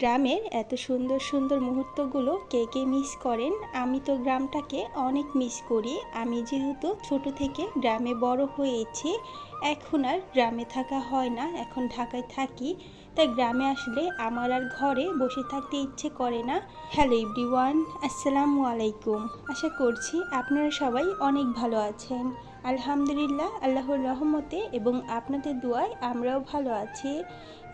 গ্রামের এত সুন্দর সুন্দর মুহূর্তগুলো কে কে মিস করেন, আমি তো গ্রামটাকে অনেক মিস করি। আমি যেহেতু ছোট থেকে গ্রামে বড় হয়েছি, এখন আর গ্রামে থাকা হয় না, এখন ঢাকায় থাকি। তাই গ্রামে আসলে আমার আর ঘরে বসে থাকতে ইচ্ছে করে না। হ্যালো এভরিওয়ান আসসালামু আলাইকুম। আশা করছি আপনারা সবাই অনেক ভালো আছেন। আলহামদুলিল্লাহ, আল্লাহর রহমতে এবং আপনাদের দোয়ায় আমরাও ভালো আছি।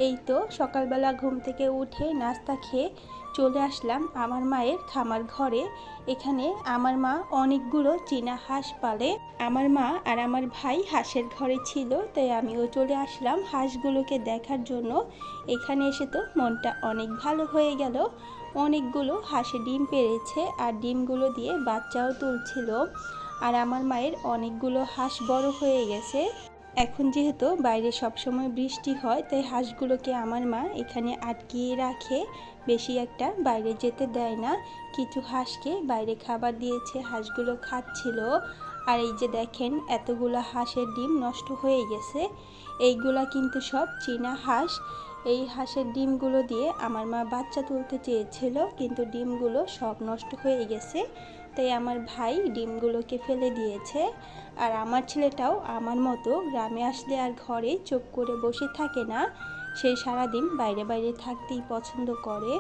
এই তো সকালবেলা ঘুম থেকে উঠে নাস্তা খেয়ে চলে আসলাম আমার মায়ের খামার ঘরে। এখানে আমার মা অনেকগুলো চীনা হাঁস পালে। আমার মা আর আমার ভাই হাঁসের ঘরে ছিল, তাই আমিও চলে আসলাম হাঁসগুলোকে দেখার জন্য। এখানে এসে তো মনটা অনেক ভালো হয়ে গেল। অনেকগুলো হাঁসে ডিম পেরেছে আর ডিমগুলো দিয়ে বাচ্চাও তুলছিল। আর আমার মায়ের অনেকগুলো হাঁস বড় হয়ে গেছে। এখন যেহেতু বাইরে সবসময় বৃষ্টি হয়, তাই হাঁসগুলোকে আমার মা এখানে আটকিয়ে রাখে। বেশি একটা বাইরে যেতে দেয় না। কিছু হাঁসকে বাইরে খাবার দিয়েছে, হাঁসগুলো খাচ্ছিল। আর এই যে দেখেন, এতগুলো হাঁসের ডিম নষ্ট হয়ে গেছে। এইগুলা কিন্তু সব চীনা হাঁস। এই হাঁসের ডিমগুলো দিয়ে আমার মা বাচ্চা তুলতে চেয়েছিল, কিন্তু ডিমগুলো সব নষ্ট হয়ে গেছে। তাই আমার ভাই ডিমগুলোকে ফেলে দিয়েছে। আর আমার ছেলেটাও আমার মতো গ্রামে আসলে আর ঘরে চোখ করে বসে থাকে না। সে সারাদিন বাইরে বাইরে থাকতেই পছন্দ করে।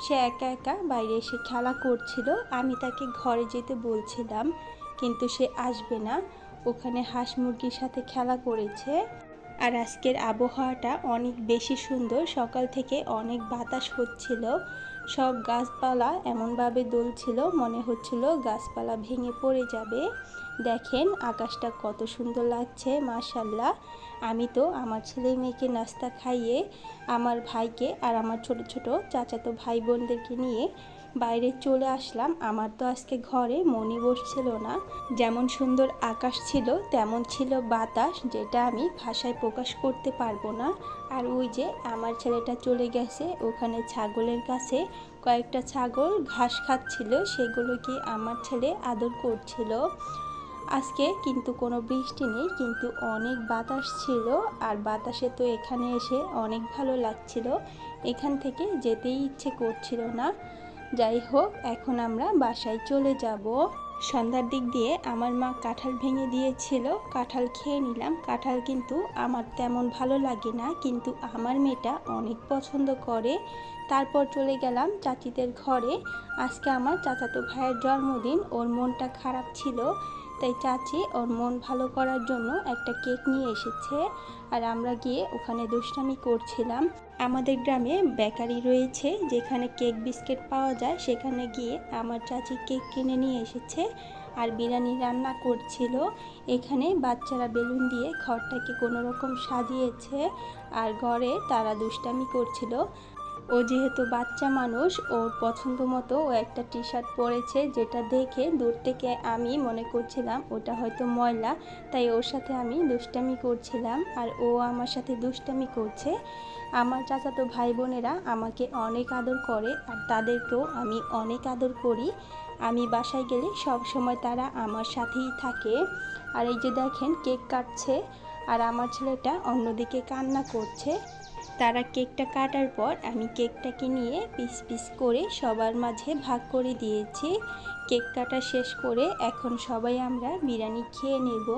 সে একা একা বাইরে এসে খেলা করছিল, আমি তাকে ঘরে যেতে বলছিলাম, কিন্তু সে আসবে না। ওখানে হাঁস মুরগির সাথে খেলা করেছে। আর আজকের আবহাওয়াটা অনেক বেশি সুন্দর। সকাল থেকে অনেক বাতাস হচ্ছিল। সব গাছপালা এমনভাবে দুলছিল, মনে হচ্ছিল গাছপালা ভেঙে পড়ে যাবে। দেখেন আকাশটা কত সুন্দর লাগছে মাশাল্লাহ আমি তো আমার ছেলে মেয়েকে নাস্তা খাইয়ে, আমার ভাইকে আর আমার ছোট ছোট চাচাতো ভাই বোনদেরকে নিয়ে বাইরে চলে আসলাম। আমার তো আজকে ঘরে মনি বসছিল না। যেমন সুন্দর আকাশ ছিল, তেমন ছিল বাতাস, যেটা আমি ভাষায় প্রকাশ করতে পারব না। আর ওই যে আমার ছেলেটা চলে গেছে, ওখানে ছাগলের কাছে কয়েকটা ছাগল ঘাস খাচ্ছিল, সেগুলোকে আমার ছেলে আদর করছিল। আজকে কিন্তু কোনো বৃষ্টি নেই, কিন্তু অনেক বাতাস ছিল। আর বাতাসে তো এখানে এসে অনেক ভালো লাগছিল। এখান থেকে যেতেই ইচ্ছে করছিল না। যাই হোক এখন আমরা বাসায় চলে যাব। সন্ধ্যার দিক দিয়ে আমার মা কাঁঠাল ভেঙে দিয়েছিল, কাঁঠাল খেয়ে নিলাম। কাঁঠাল কিন্তু আমার তেমন ভালো লাগে না, কিন্তু আমার মেয়েটা অনেক পছন্দ করে। তারপর চলে গেলাম চাচিদের ঘরে। আজকে আমার চাচাতো ভাইয়ের জন্মদিন, ওর মনটা খারাপ ছিল। তাই চাচি ওর মন ভালো করার জন্য একটা কেক নিয়ে এসেছে। আর আমরা গিয়ে ওখানে দুষ্টামি করছিলাম। আমাদের গ্রামে বেকারি রয়েছে, যেখানে কেক বিস্কিট পাওয়া যায়। সেখানে গিয়ে আমার চাচি কেক কিনে নিয়ে এসেছে আর বিরিয়ানি রান্না করছিল। এখানে বাচ্চারা বেলুন দিয়ে ঘরটাকে কোনো রকম সাজিয়েছে আর ঘরে তারা দুষ্টামি করছিল। ও যেহেতু বাচ্চা মানুষ, ওর পছন্দ মতো ও একটা টি শার্ট পরেছে যেটা দেখে দূর থেকে আমি মনে করছিলাম ওটা হয়তো ময়লা, তাই ওর সাথে আমি দুষ্টামি করছিলাম আর ও আমার সাথে দুষ্টামি করছে। আমার চাচাতো ভাই বোনেরা আমাকে অনেক আদর করে আর তাদেরকেও আমি অনেক আদর করি। আমি বাসায় গেলে সব সময় তারা আমার সাথেই থাকে। আর এই যে দেখেন কেক কাটছে আর আমার ছেলেটা অন্যদিকে কান্না করছে। তারা কেকটা কাটার পর আমি কেকটাকে নিয়ে পিস পিস করে সবার মাঝে ভাগ করে দিয়েছি। কেক কাটা শেষ করে এখন সবাই আমরা বিরিয়ানি খেয়ে নেব।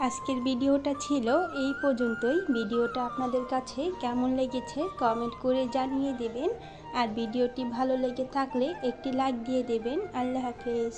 আজকের ভিডিওটা ছিল এই পর্যন্তই। ভিডিওটা আপনাদের কাছে কেমন লেগেছে কমেন্ট করে জানিয়ে দেবেন। আর ভিডিওটি ভালো লেগে থাকলে একটি লাইক দিয়ে দেবেন। আল্লাহ হাফেজ।